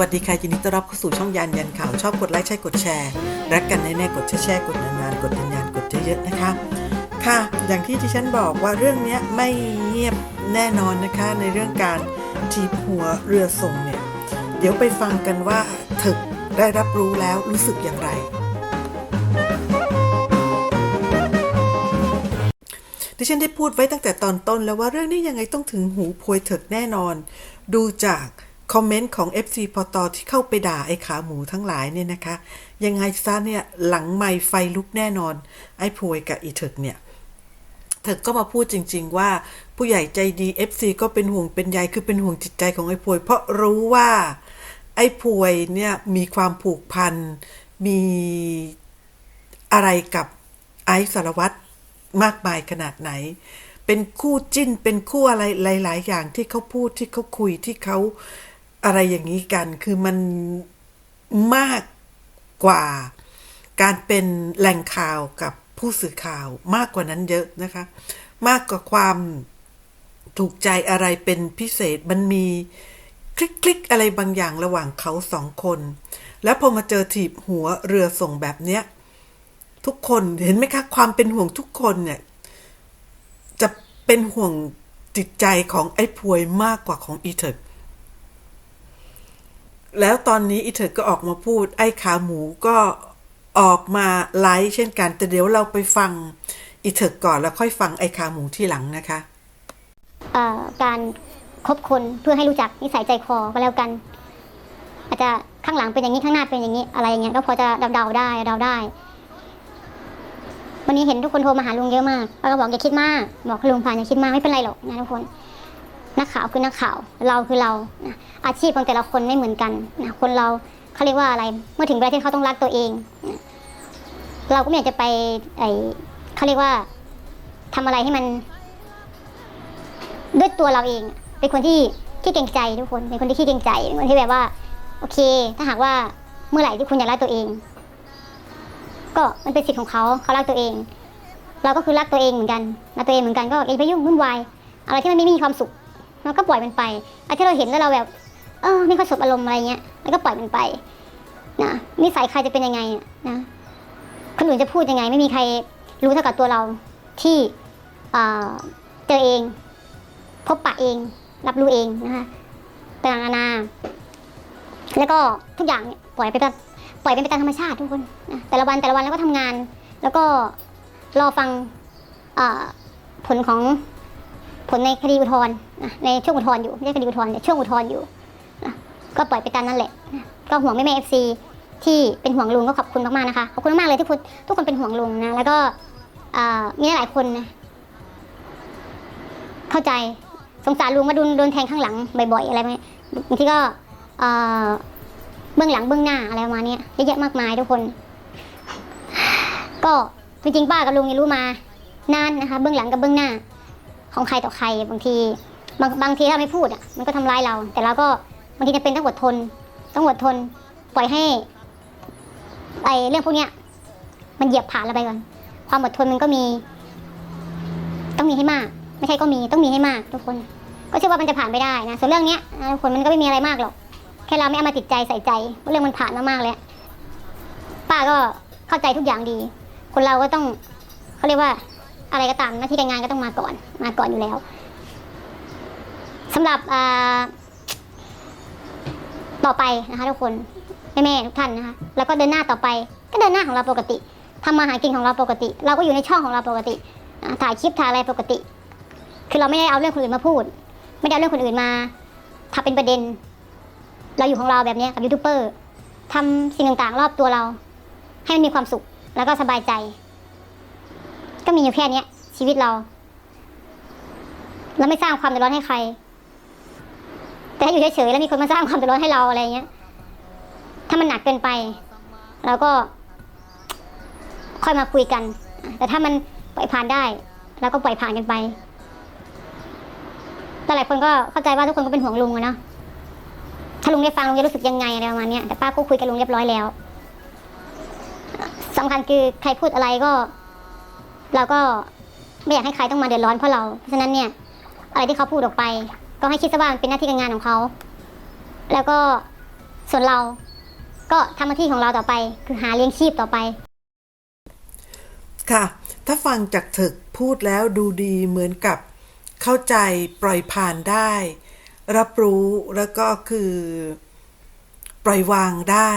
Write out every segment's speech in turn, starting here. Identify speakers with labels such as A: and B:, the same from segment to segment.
A: วัสดีค่ะยินดีต้อนรับเข้าสู่ช่องยานยันข่าว ชอบกดไลค์ใช่กดแชร์ รักกันแน่ๆกดแชร์แชร์กดนานๆกดนานๆกดเยอะๆนะคะ ค่ะ อย่างที่ที่ฉันบอกว่าเรื่องนี้ไม่เงียบแน่นอนนะคะในเรื่องการจีบหัวเรือส่งเนี่ย เดี๋ยวไปฟังกันว่าถึกได้รับรู้แล้วรู้สึกอย่างไร ดิฉันได้พูดไว้ตั้งแต่ตอนต้นแล้วว่าเรื่องนี้ยังไงต้องถึงหูพวยเถิกแน่นอน ดูจาก คอมเมนต์ของ FC พอตอที่เข้าไปด่าไอ้ขาหมูทั้งหลายเนี่ยนะคะ ยังไงซะเนี่ยหลังไม่ไฟลุกแน่นอน ไอ้พวยกับอีเถิกเนี่ยเธอก็มาพูดจริง ๆ ว่าผู้ใหญ่ใจดี FC ก็เป็นห่วงเป็นใยคือเป็นห่วงจิตใจของไอ้พวย เพราะรู้ว่าไอ้พวยเนี่ยมีความผูกพัน มีอะไรกับไอซ์สารวัตรมากมายขนาดไหน เป็นคู่จิ้นเป็นคู่อะไรหลาย ๆ อย่างที่เขาพูดที่เขาคุยที่เขา อะไรอย่างนี้กัน คือมันมากกว่าการเป็นแหล่งข่าวกับผู้สื่อข่าวมากกว่านั้นเยอะนะคะ มากกว่าความถูกใจอะไรเป็นพิเศษมันมีคลิกๆอะไรบางอย่างระหว่างเขาสองคน แล้วพอมาเจอถีบหัวเรือส่งแบบเนี้ย ทุกคนเห็นไหมคะ ความเป็นห่วงทุกคนเนี่ย จะเป็นห่วงจิตใจของไอ้พวยมากกว่าของอีเถิด แล้วตอนนี้อีเถิดก็ออกมาพูด ไอ้ขาหมูก็ออกมาไลฟ์เช่นกันแต่เดี๋ยวเราไปฟังอีเถิดก่อนแล้วค่อยฟังไอ้ขาหมูที่หลังนะคะ
B: เอ่อการคบคนเพื่อให้รู้จักนิสัยใจคอก็แล้วกัน อาจจะข้างหลังเป็นอย่างนี้ข้างหน้าเป็นอย่างนี้อะไรอย่างเงี้ยก็พอจะเดาๆได้เดาได้ วันนี้เห็นทุกคนโทรมาหาลุงเยอะมากแล้วก็บอกอย่าคิดมาก บอกลุงผ่านอย่าคิดมากไม่เป็นไรหรอกนะทุกคน นักข่าวคือนักข่าวเราคือเราอาชีพของแต่ละคนไม่เหมือนกันนะคนเราเขาเรียกว่าอะไร เมื่อถึงเวลาที่เขาต้องรักตัวเอง เราก็ไม่อยากจะไปไอเขาเรียกว่าทำอะไรให้มัน ด้วยตัวเราเอง เป็นคนที่ขี้เกรงใจทุกคนเป็นคนที่ขี้เกรงใจเป็นคนที่แบบว่า โอเค ถ้าหากว่าเมื่อไหร่ที่คุณอยากรักตัวเอง ก็มันเป็นสิทธิ์ของเขาเขารักตัวเอง เราก็คือรักตัวเองเหมือนกันรักตัวเองเหมือนกันก็อย่าไปยุ่งวุ่นวายอะไรที่มันไม่มีความสุข เราก็ปล่อยมันไปอะไรที่เราเห็นแล้วเราแบบ เออไม่ค่อยสบอารมณ์อะไรเงี้ยแล้วก็ปล่อยมันไปนะนิสัยใครจะเป็นยังไงนะคนอื่นจะพูดยังไง ไม่มีใครรู้เท่ากับตัวเราที่เจอเอง พบปะเอง รับรู้เองนะคะต่างๆนานา แล้วก็ทุกอย่างเนี่ยปล่อยไปแบบปล่อยเป็นไปตามธรรมชาติทุกคนนะแต่ละวันแต่ละวันแล้วก็ทำงาน แล้วก็รอฟังผลของ ผลในคดีอุทธรณ์ในช่วงอุทธรณ์อยู่ไม่ใช่คดีอุทธรณ์แต่ช่วงอุทธรณ์อยู่ก็ปล่อยไปตามนั้นแหละ ก็ห่วงแม่แม่เอฟซีที่เป็นห่วงลุงก็ขอบคุณมากๆนะคะขอบคุณมากเลยที่คุณทุกคนเป็นห่วงลุงนะแล้วก็มีหลายคนนะเข้าใจสงสารลุงมาโดนโดนแทงข้างหลังบ่อยๆอะไรไหมบางทีก็เบื้องหลังเบื้องหน้าอะไรประมาณเนี้ยเยอะแยะมากมายทุกคน ก็จริงๆป้ากับลุงเนี่ยรู้มานานนะคะ เบื้องหลังกับเบื้องหน้า ของใครต่อใครบางทีบางบางทีถ้าไม่พูดอะมันก็ทำร้ายเรา แต่เราก็บางทีจะเป็นต้องอดทน ต้องอดทน ปล่อยให้ไอเรื่องพวกเนี้ยมันเหยียบผ่านเราไปก่อนความอดทนมันก็มี ต้องมีให้มาก ไม่ใช่ก็มีต้องมีให้มากทุกคน ก็เชื่อว่ามันจะผ่านไปได้นะส่วนเรื่องเนี้ยทุกคนมันก็ไม่มีอะไรมากหรอกแค่เราไม่เอามาติดใจใส่ใจเรื่องมันผ่านมามากแล้วป้าก็เข้าใจทุกอย่างดี คนเราก็ต้องเขาเรียกว่า อะไรก็ตามหน้าที่การงานก็ต้องมาก่อน มาก่อนอยู่แล้วสำหรับต่อไปนะคะทุกคนแม่ๆทุกท่านนะคะแล้วก็เดินหน้าต่อไป ก็เดินหน้าของเราปกติทำมาหากินของเราปกติ เราก็อยู่ในช่องของเราปกติถ่ายคลิปถ่ายอะไรปกติ คือเราไม่ได้เอาเรื่องคนอื่นมาพูด ไม่ได้เอาเรื่องคนอื่นมาทำเป็นประเด็น เราอยู่ของเราแบบนี้กับยูทูบเบอร์ทำสิ่งต่างๆ รอบตัวเรา ให้มันมีความสุขแล้วก็สบายใจ ก็มีอยู่แค่นี้ชีวิตเราเราไม่สร้างความเดือดร้อนให้ใคร แต่ถ้าอยู่เฉยๆแล้วมีคนมาสร้างความเดือดร้อนให้เราอะไรเงี้ย ถ้ามันหนักเกินไปเราก็ ค่อยมาคุยกัน แต่ถ้ามันปล่อยผ่านได้เราก็ปล่อยผ่านกันไปแต่หลายคนก็เข้าใจว่าทุกคนก็เป็นห่วงลุงนะถ้าลุงได้ฟังลุงจะรู้สึกยังไงอะไรประมาณนี้แต่ป้าก็คุยกับลุงเรียบร้อยแล้วสำคัญคือใครพูดอะไรก็ เราก็ไม่อยากให้ใครต้องมาเดือดร้อนเพราะเรา เพราะฉะนั้นเนี่ย อะไรที่เขาพูดออกไป ก็ให้คิดซะว่ามันเป็นหน้าที่การงานของเขา แล้วก็ส่วนเราก็ทำหน้าที่ของเราต่อไป คือหาเลี้ยงชีพต่อไป
A: ค่ะ ถ้าฟังจากเถึกพูดแล้วดูดีเหมือนกับเข้าใจปล่อยผ่านได้ รับรู้แล้วก็คือปล่อยวางได้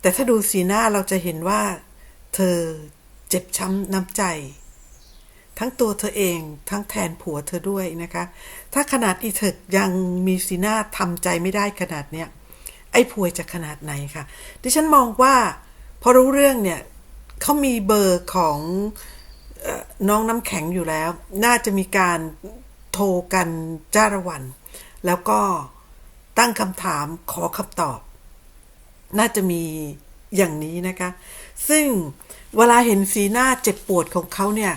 A: แต่ถ้าดูสีหน้าเราจะเห็นว่า เธอเจ็บช้ำน้ำใจ ทั้งตัวเธอเองทั้งแทนผัวเธอด้วยนะคะ ถ้าขนาดอีเถิกยังมีสีหน้าทำใจไม่ได้ขนาดเนี้ยไอ้พวยจะขนาดไหนคะดิฉันมองว่าพอรู้เรื่องเนี่ยเขามีเบอร์ของออน้องน้ำแข็งอยู่แล้ว น่าจะมีการโทรกันจ้าระวัน แล้วก็ตั้งคำถามขอคำตอบ น่าจะมีอย่างนี้นะคะ ซึ่งเวลาเห็นสีหน้าเจ็บปวดของเขาเนี่ย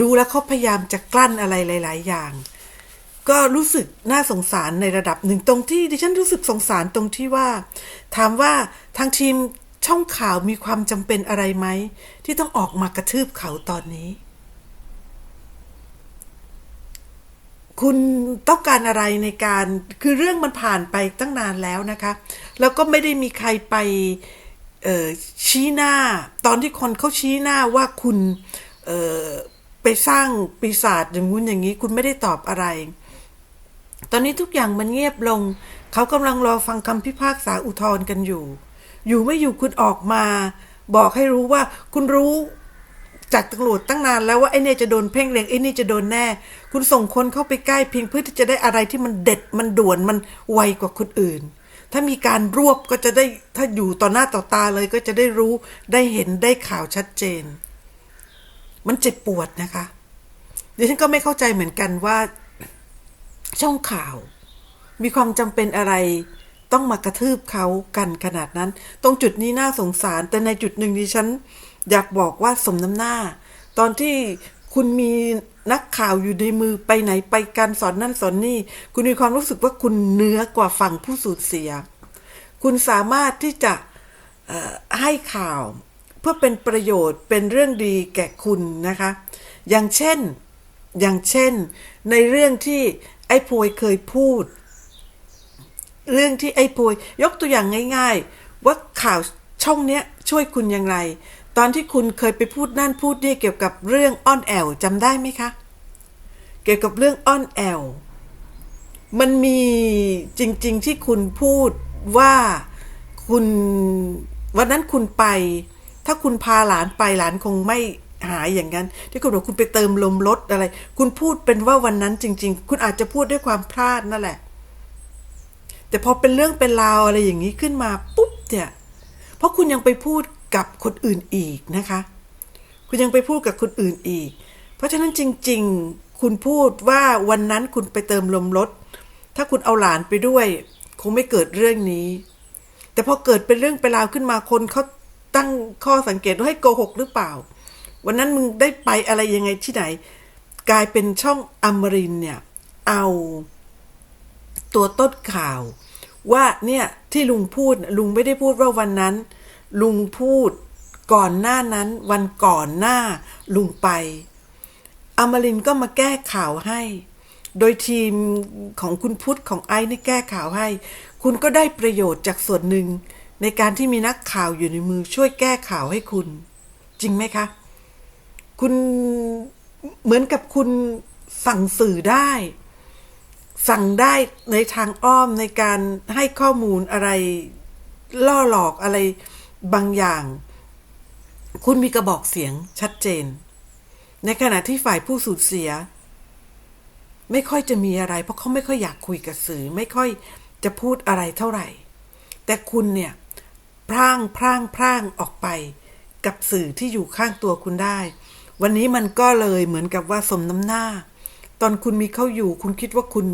A: ดูแล้วเขาพยายามจะกลั้นอะไรหลาย ๆ อย่าง ก็รู้สึกน่าสงสารในระดับหนึ่งตรงที่ดิฉันรู้สึกสงสารตรงที่ว่า ถามว่าทางทีมช่องข่าวมีความจำเป็นอะไรไหม ที่ต้องออกมากระทืบเขาตอนนี้ คุณต้องการอะไรในการคือเรื่องมันผ่านไปตั้งนานแล้วนะคะ แล้วก็ไม่ได้มีใครไปชี้หน้า ตอนที่คนเขาชี้หน้าว่าคุณ ไปสร้างปีศาจอย่างงู้นอย่างนี้ คุณไม่ได้ตอบอะไร ตอนนี้ทุกอย่างมันเงียบลง เขากำลังรอฟังคำพิพากษาอุทธรณ์กันอยู่ อยู่ไม่อยู่คุณออกมา บอกให้รู้ว่าคุณรู้จากตำรวจตั้งนานแล้วว่าไอ้เนี่ยจะโดนเพ่งเล็งไอ้นี่จะโดนแน่ คุณส่งคนเข้าไปใกล้เพียงเพื่อที่จะได้อะไรที่มันเด็ดมันด่วนมันไวกว่าคนอื่น ถ้ามีการรวบก็จะได้ถ้าอยู่ต่อหน้าต่อตาเลยก็จะได้รู้ได้เห็นได้ข่าวชัดเจน มันเจ็บปวดนะคะดิฉันก็ไม่เข้าใจเหมือนกันว่า ช่องข่าว มีความจำเป็นอะไร ต้องมากระทืบเขากันขนาดนั้น ตรงจุดนี้น่าสงสาร แต่ในจุดหนึ่งดิฉัน อยากบอกว่าสมน้ำหน้า ตอนที่คุณมีนักข่าวอยู่ในมือไปไหนไปกันสอนนั่นสอนนี่ คุณมีความรู้สึกว่าคุณเหนือกว่าฝั่งผู้สูญเสีย คุณสามารถที่จะให้ข่าว พื่อเป็นประโยชน์เป็นเรื่องดีแก่คุณนะคะ อย่างเช่นอย่างเช่น ในเรื่องที่ไอ้พวยเคยพูด เรื่องที่ไอ้พวยยกตัวอย่างง่าย ๆ ว่าข่าวช่องเนี้ยช่วยคุณอย่างไร ตอนที่คุณเคยไปพูดนั่นพูดนี่เกี่ยวกับเรื่องอ้อนแอวจำได้ไหมคะ เกี่ยวกับเรื่องอ้อนแอวมันมีจริง ๆที่คุณพูดว่าคุณวันนั้นคุณไป ถ้าคุณพาหลานไปหลานคงไม่หายอย่างนั้น ที่คุณบอกคุณไปเติมลมรถอะไร คุณพูดเป็นว่าวันนั้นจริง ๆ คุณอาจจะพูดด้วยความพลาดนั่นแหละ แต่พอเป็นเรื่องเป็นราวอะไรอย่างนี้ขึ้นมาปุ๊บเนี่ยเพราะคุณยังไปพูดกับคนอื่นอีกนะคะ คุณยังไปพูดกับคนอื่นอีก เพราะฉะนั้นจริง ๆ คุณพูดว่าวันนั้นคุณไปเติมลมรถ ถ้าคุณเอาหลานไปด้วย คงไม่เกิดเรื่องนี้ แต่พอเกิดเป็นเรื่องเป็นราวขึ้นมาคนเขา ตั้งข้อสังเกตว่าให้โกหกหรือเปล่า วันนั้นมึงได้ไปอะไรยังไงที่ไหน กลายเป็นช่องอมรินเนี่ย เอาตัวต้นข่าว ว่าเนี่ยที่ลุงพูดลุงไม่ได้พูดว่าวันนั้น ลุงพูดก่อนหน้านั้นวันก่อนหน้าลุงไป อมรินก็มาแก้ข่าวให้ โดยทีมของคุณพุทธของไอ้นี่แก้ข่าวให้ คุณก็ได้ประโยชน์จากส่วนหนึ่ง ในการที่มีนักข่าวอยู่ในมือช่วยแก้ข่าวให้คุณ จริงไหมคะ คุณเหมือนกับคุณสั่งสื่อได้ สั่งได้ในทางอ้อมในการให้ข้อมูลอะไร ล่อหลอกอะไรบางอย่าง คุณมีกระบอกเสียงชัดเจน ในขณะที่ฝ่ายผู้สูญเสีย ไม่ค่อยจะมีอะไร เพราะเขาไม่ค่อยอยากคุยกับสื่อ ไม่ค่อยจะพูดอะไรเท่าไหร่ แต่คุณเนี่ย พร่างพร่างพร่างออกไป กับสื่อที่อยู่ข้างตัวคุณได้ วันนี้มันก็เลยเหมือนกับว่าสมน้ำหน้า ตอนคุณมีเขาอยู่ คุณคิดว่าคุณ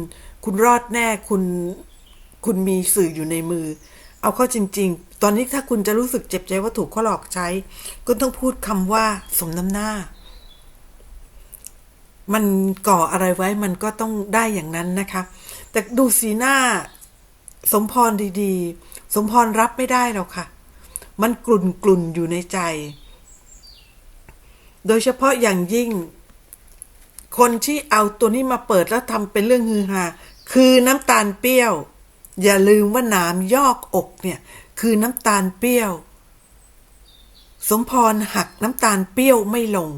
A: คุณรอดแน่คุณคุณมีสื่ออยู่ในมือ เอาเข้าจริง ๆ ตอนนี้ถ้าคุณจะรู้สึกเจ็บใจว่าถูกเขาหลอกใช้ ก็ต้องพูดคำว่าสมน้ำหน้า มันก่ออะไรไว้มันก็ต้องได้อย่างนั้นนะคะ แต่ดูสีหน้า สมพรดีๆ สมพรรับไม่ได้หรอกค่ะ มันกลุ่นกลุ่นๆอยู่ในใจ โดยเฉพาะอย่างยิ่ง คนที่เอาตัวนี้มาเปิดแล้วทำเป็นเรื่องฮือฮาคือน้ำตาลเปรี้ยว อย่าลืมว่านามยอกอกเนี่ย คือน้ำตาลเปรี้ยว สมพรหักน้ำตาลเปรี้ยวไม่ลง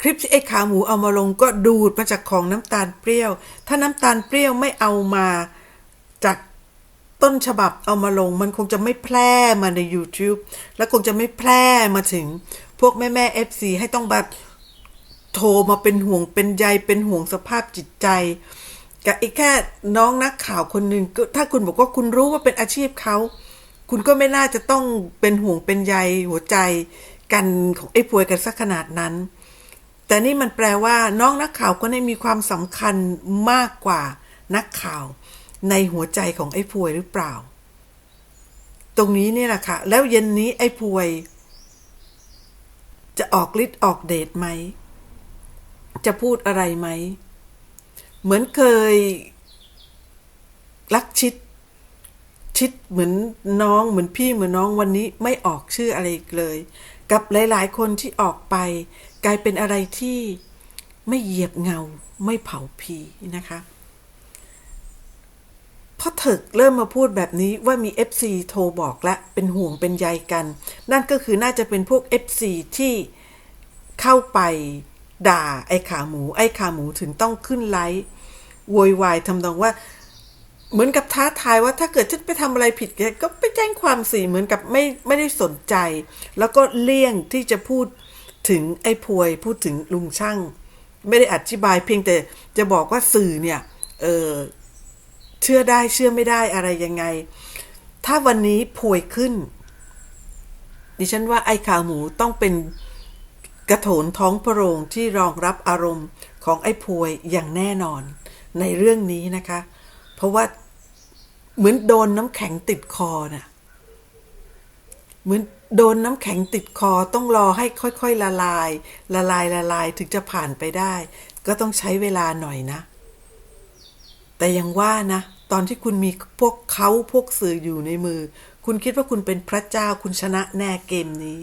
A: คลิปที่ไอ้ขาหมูเอามาลงก็ดูดมาจากของน้ำตาลเปรี้ยว ถ้าน้ำตาลเปรี้ยวไม่เอามาจากต้นฉบับเอามาลง มันคงจะไม่แพร่มาใน YouTube และคงจะไม่แพร่มาถึง พวกแม่แม่เอฟซีให้ต้องแบบโทรมาเป็นห่วงเป็นใยเป็นห่วงสภาพจิตใจกับไอ้แค่น้องนักข่าวคนหนึ่งถ้าคุณบอกว่าคุณรู้ว่าเป็นอาชีพเขาคุณก็ไม่น่าจะต้องเป็นห่วงเป็นใยหัวใจกันของไอ้พวยกันสักขนาดนั้น แต่นี่มันแปลว่า น้องนักข่าวก็ได้มีความสำคัญมากกว่านักข่าวในหัวใจของไอ้พวยหรือเปล่า ตรงนี้นี่แหละค่ะ แล้วเย็นนี้ไอ้พวย จะออกฤทธิ์ออกเดชไหม จะพูดอะไรไหม เหมือนเคยรักชิด ชิดเหมือนน้องเหมือนพี่เหมือนน้องวันนี้ไม่ออกชื่ออะไรอีกเลย กับหลาย ๆ คนที่ออกไป กลายเป็นอะไรที่ไม่เหยียบเงาไม่เผาผีนะคะพอเถิกเริ่มมาพูดแบบนี้ว่ามี FC โทรบอกและเป็นห่วงเป็นใยกัน นั่นก็คือน่าจะเป็นพวก FC ที่เข้าไปด่าไอ้ขาหมู ไอ้ขาหมูถึงต้องขึ้นไลฟ์โวยวายทำนองว่า เหมือนกับท้าทายว่าถ้าเกิดฉันไปทำอะไรผิดกก็ไปแจ้งความสิเหมือนกับไม่ไม่ได้สนใจ แล้วก็เลี่ยงที่จะพูด ถึงไอ้พวยพูดถึงลุงช่าง ไม่ได้อธิบายเพียงแต่จะบอกว่าสื่อเนี่ยเออเชื่อได้เชื่อไม่ได้อะไรยังไง ถ้าวันนี้พวยขึ้น ดิฉันว่าไอ้ขาหมูต้องเป็นกระโถนท้องพระโรงที่รองรับอารมณ์ของไอ้พวยอย่างแน่นอนในเรื่องนี้นะคะ เพราะว่าเหมือนโดนน้ำแข็งติดคอน่ะ เหมือน โดนน้ำแข็งติดคอต้องรอให้ค่อยๆละลาย ละลายละลายถึงจะผ่านไปได้ ก็ต้องใช้เวลาหน่อยนะ แต่ยังว่านะ ตอนที่คุณมีพวกเขาพวกสื่ออยู่ในมือ คุณคิดว่าคุณเป็นพระเจ้าคุณชนะแน่เกมนี้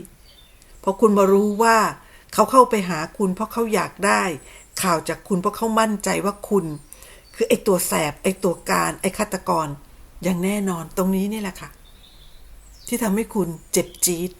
A: พอคุณมารู้ว่าเขาเข้าไปหาคุณเพราะเขาอยากได้ ข่าวจากคุณเพราะเขามั่นใจว่าคุณ คือไอ้ตัวแสบไอ้ตัวการไอ้ฆาตกร อย่างแน่นอนตรงนี้นี่แหละค่ะ ที่ทำให้คุณเจ็บจี๊ด